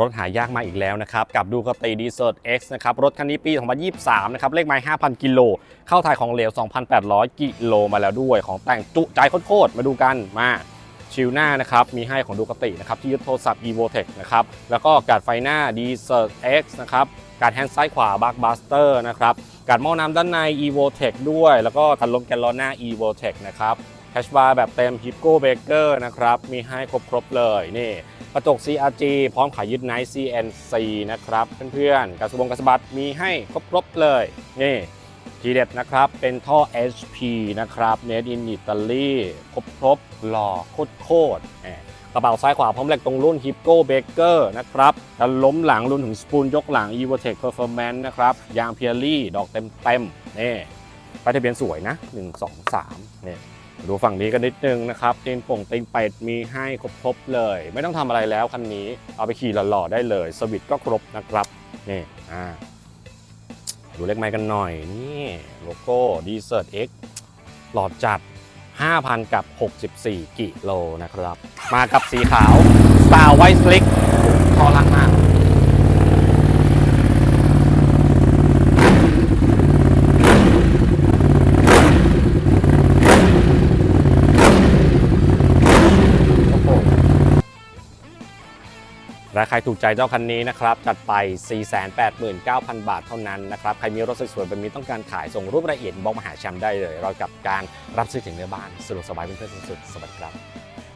รถหายากมาอีกแล้วนะครับ กับดูกติดีเซอร์ X นะครับ รถคันนี้ปี 2023 นะครับ เลขไมล์5,000 กิโล เข้าถ่ายของเหลว 2,800 กิโลมาแล้วด้วย ของแต่งจุใจโคตรมาดูกันมาชิลหน้านะครับ มีให้ของดูกตินะครับ ที่ยึดโทรศัพท์ EVOTEC นะครับ แล้วก็การดไฟหน้า d s e r X นะครับ การดแฮนด์ซ้ายขวา b u g Buster นะครับ การดหม้อน้ำด้านใน EVOTEC ด้วย แล้วก็กันลมแกนล้อหน้า EVOTEC นะครับแฮชบาร์แบบเต็ม Hipco Baker นะครับ มีให้ครบๆเลยนี่ ระจก CRG พร้อมขายยึดไนท์ CNC นะครับ เพื่อนๆกระสบงกระสบัดมีให้ครบๆเลย นี่ทีเด็ดนะครับ เป็นท่อ HP นะครับ Made in Italy ครบครบๆหล่อโคตรๆแหมกระเป๋าซ้ายขวาพร้อมเหล็กตรงรุ่น Hipco Baker นะครับแล้วล้มหลังรวมถึงสปูลยกหลัง Evotech Performance นะครับ ยางเพียรี่ ดอกเต็มๆนี่ป้ายทะเบียนสวยนะ 1 2 3นี่ ดูฝั่งนี้กันนิดนึงนะครับตีนป่งตีนเป็ดมีให้ครบๆเลย ไม่ต้องทำอะไรแล้วคันนี้ เอาไปขี่หล่อๆได้เลย สวิตก็ครบนะครับนี่อ่าดูเลขไม้กันหน่อยนี่โลโก้ d s e r t X หลอดจัด 5,000 กับ 64 กิโลนะครับ มากับสีขาว Star White Slick ทอลักมาก โอ้โห และใครถูกใจเจ้าคันนี้นะครับ จัดไป 489,000 บาทเท่านั้นนะครับ ใครมีรถสวยๆแบบนี้ต้องการขายส่งรูปรายละเอียดบอกมาหาแชมป์ได้เลย เรากับการรับซื้อถึงเนื้อบ้านสะดวกสบายเพื่อนๆสุดๆสวัสดีครับ